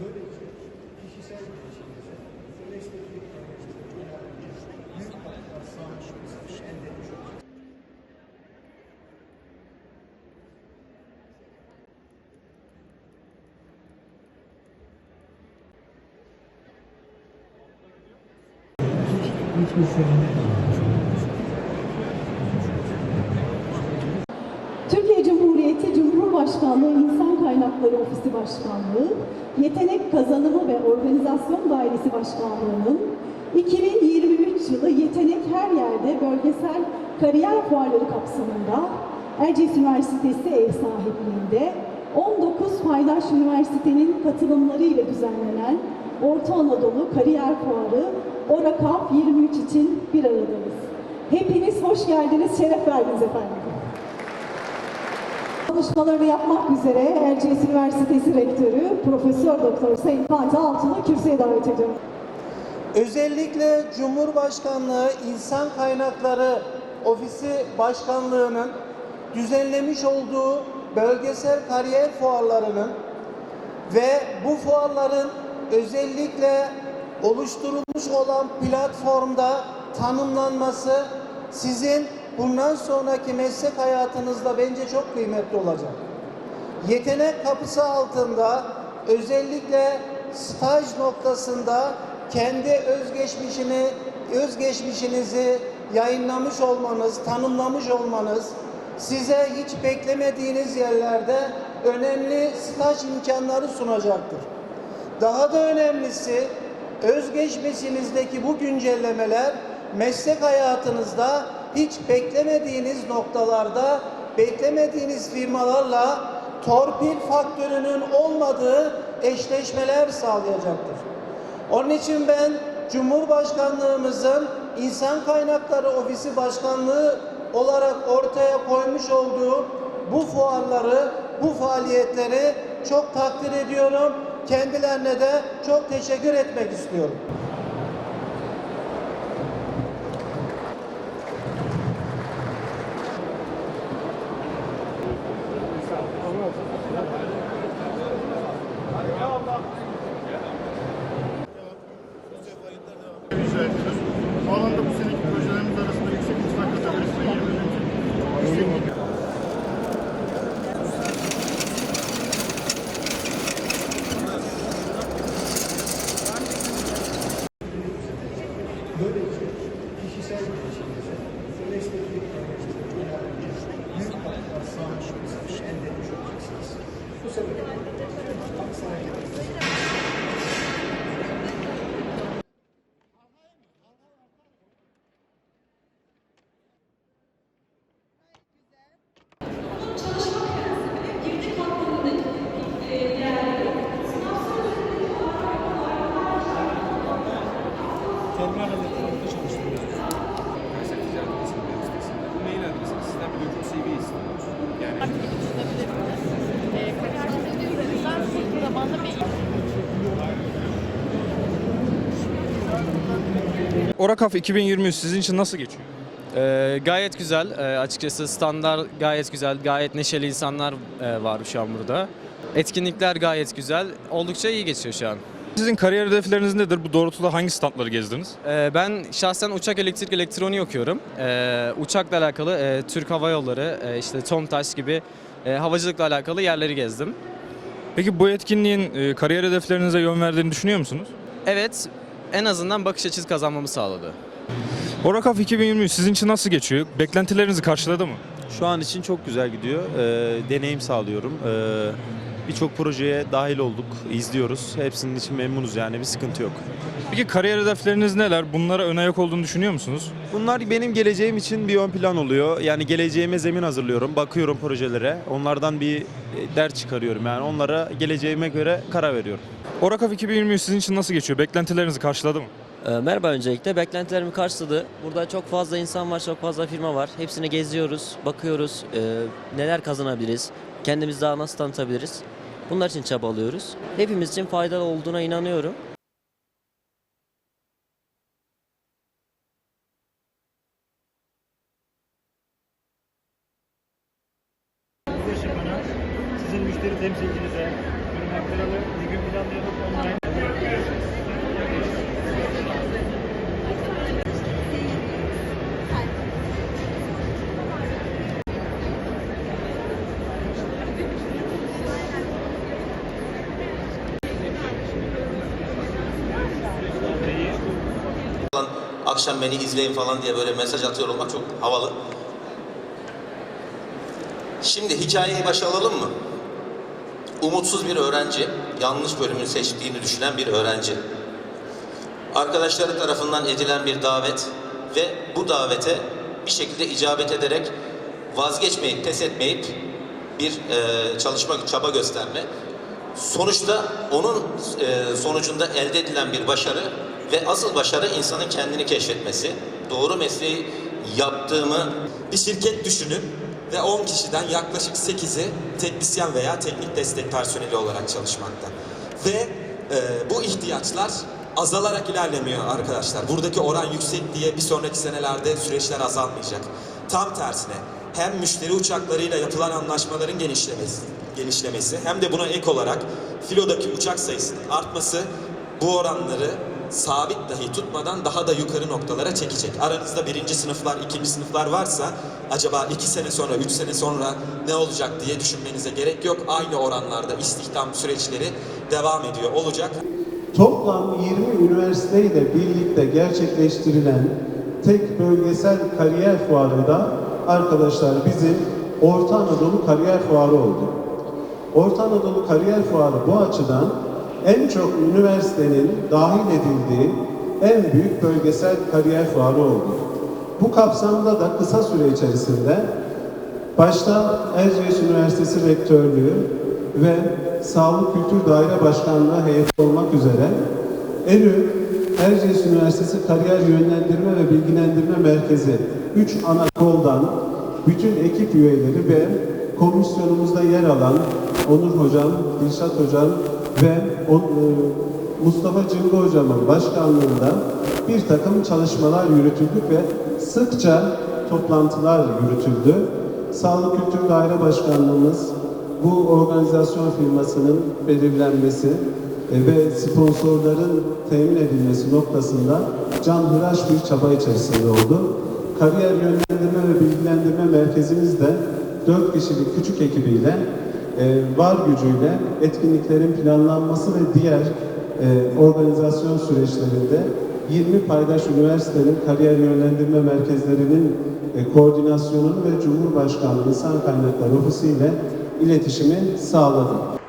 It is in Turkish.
Böyle kişisel gelişimimize, mesleki kariyerimize büyük katkılar sağlamışımızı elde etmiş. Hiçbir sevinme Türkiye Cumhuriyeti Cumhurbaşkanlığı Kaynakları Ofisi Başkanlığı, Yetenek Kazanımı ve Organizasyon Dairesi Başkanlığı'nın 2023 yılı Yetenek Her Yerde Bölgesel Kariyer Fuarları kapsamında Erciyes Üniversitesi ev sahipliğinde 19 paydaş üniversitenin katılımları ile düzenlenen Orta Anadolu Kariyer Fuarı ORAKAF 23 için bir aradayız. Hepiniz hoş geldiniz, şeref verdiniz efendim. Konuşmalarını yapmak üzere Erciyes Üniversitesi Rektörü Profesör Doktor Sayın Fatih Altun'u kürsüye davet ediyorum. Özellikle Cumhurbaşkanlığı İnsan Kaynakları Ofisi Başkanlığı'nın düzenlemiş olduğu bölgesel kariyer fuarlarının ve bu fuarların özellikle oluşturulmuş olan platformda tanımlanması sizin bundan sonraki meslek hayatınızda bence çok kıymetli olacak. Yetenek kapısı altında özellikle staj noktasında kendi özgeçmişini, özgeçmişinizi yayınlamış olmanız, tanımlamış olmanız size hiç beklemediğiniz yerlerde önemli staj imkanları sunacaktır. Daha da önemlisi özgeçmişinizdeki bu güncellemeler meslek hayatınızda hiç beklemediğiniz noktalarda beklemediğiniz firmalarla torpil faktörünün olmadığı eşleşmeler sağlayacaktır. Onun için ben Cumhurbaşkanlığımızın İnsan Kaynakları Ofisi Başkanlığı olarak ortaya koymuş olduğu bu fuarları, bu faaliyetleri çok takdir ediyorum. Kendilerine de çok teşekkür etmek istiyorum. rica ediyoruz. Bu alanda bu seneki projelerimiz arasında yüksek mutfak kategorisinde 20 bin yüksek Böyle kişisel gelişimimize, mesleki kariyerimize büyük katkılar sağlamışımızı elde etmiş olacaksınız. Bu sebeple Aksaray'da Terminal aletlerinde çalıştırıyoruz. Mesela ticaret basın sitesinde mail adresini sizden bir dokun CV istiyoruz. Yani Orakaf 2023 sizin için nasıl geçiyor? Ee, gayet güzel. Ee, açıkçası standart gayet güzel. Gayet neşeli insanlar e, var şu an burada. Etkinlikler gayet güzel. Oldukça iyi geçiyor şu an. Sizin kariyer hedefleriniz nedir? Bu doğrultuda hangi standları gezdiniz? Ee, ben şahsen uçak elektrik elektroniği okuyorum. Ee, uçakla alakalı e, Türk Hava Yolları, e, işte TOMTAŞ gibi e, havacılıkla alakalı yerleri gezdim. Peki bu etkinliğin e, kariyer hedeflerinize yön verdiğini düşünüyor musunuz? Evet, en azından bakış açısı kazanmamı sağladı. Orakaf 2023 sizin için nasıl geçiyor? Beklentilerinizi karşıladı mı? Şu an için çok güzel gidiyor. Ee, deneyim sağlıyorum. Ee, Birçok projeye dahil olduk, izliyoruz. Hepsinin için memnunuz yani bir sıkıntı yok. Peki kariyer hedefleriniz neler? Bunlara ön ayak olduğunu düşünüyor musunuz? Bunlar benim geleceğim için bir ön plan oluyor. Yani geleceğime zemin hazırlıyorum, bakıyorum projelere. Onlardan bir e, ders çıkarıyorum yani onlara geleceğime göre karar veriyorum. Orakaf 2023 sizin için nasıl geçiyor? Beklentilerinizi karşıladı mı? Ee, Merhaba öncelikle. Beklentilerimi karşıladı. Burada çok fazla insan var, çok fazla firma var. Hepsini geziyoruz, bakıyoruz. Ee, neler kazanabiliriz, kendimizi daha nasıl tanıtabiliriz. Bunlar için çabalıyoruz. Hepimiz için faydalı olduğuna inanıyorum. Akşam beni izleyin falan diye böyle mesaj atıyor olmak çok havalı. Şimdi hikayeyi başa alalım mı? Umutsuz bir öğrenci, yanlış bölümünü seçtiğini düşünen bir öğrenci. Arkadaşları tarafından edilen bir davet ve bu davete bir şekilde icabet ederek vazgeçmeyip, pes etmeyip bir e, çalışma, çaba gösterme. Sonuçta onun e, sonucunda elde edilen bir başarı ve asıl başarı insanın kendini keşfetmesi. Doğru mesleği yaptığımı Bir şirket düşünün ve 10 kişiden yaklaşık 8'i teknisyen veya teknik destek personeli olarak çalışmakta. Ve e, bu ihtiyaçlar azalarak ilerlemiyor arkadaşlar. Buradaki oran yüksek diye bir sonraki senelerde süreçler azalmayacak. Tam tersine hem müşteri uçaklarıyla yapılan anlaşmaların genişlemesi, genişlemesi hem de buna ek olarak filodaki uçak sayısının artması bu oranları sabit dahi tutmadan daha da yukarı noktalara çekecek. Aranızda birinci sınıflar, ikinci sınıflar varsa acaba iki sene sonra, üç sene sonra ne olacak diye düşünmenize gerek yok. Aynı oranlarda istihdam süreçleri devam ediyor olacak. Toplam 20 üniversiteyle birlikte gerçekleştirilen tek bölgesel kariyer fuarı da arkadaşlar bizim Orta Anadolu Kariyer Fuarı oldu. Orta Anadolu Kariyer Fuarı bu açıdan en çok üniversitenin dahil edildiği en büyük bölgesel kariyer fuarı oldu. Bu kapsamda da kısa süre içerisinde başta Erciyes Üniversitesi Rektörlüğü ve Sağlık Kültür Daire Başkanlığı heyeti olmak üzere ERÜ, Erciyes Üniversitesi Kariyer Yönlendirme ve Bilgilendirme Merkezi 3 ana koldan bütün ekip üyeleri ve komisyonumuzda yer alan Onur Hocam, Dilşat Hocam ve e, Mustafa Cıngı Hocam'ın başkanlığında bir takım çalışmalar yürütüldük ve sıkça toplantılar yürütüldü. Sağlık Kültür Daire Başkanlığımız bu organizasyon firmasının belirlenmesi e, ve sponsorların temin edilmesi noktasında canhıraş bir çaba içerisinde oldu. Kariyer Yönlendirme ve Bilgilendirme Merkezimiz de 4 kişilik küçük ekibiyle e, var gücüyle etkinliklerin planlanması ve diğer e, organizasyon süreçlerinde 20 paydaş üniversitenin kariyer yönlendirme merkezlerinin e, koordinasyonunu ve Cumhurbaşkanlığı İnsan Kaynakları Ofisi ile iletişimi sağladı.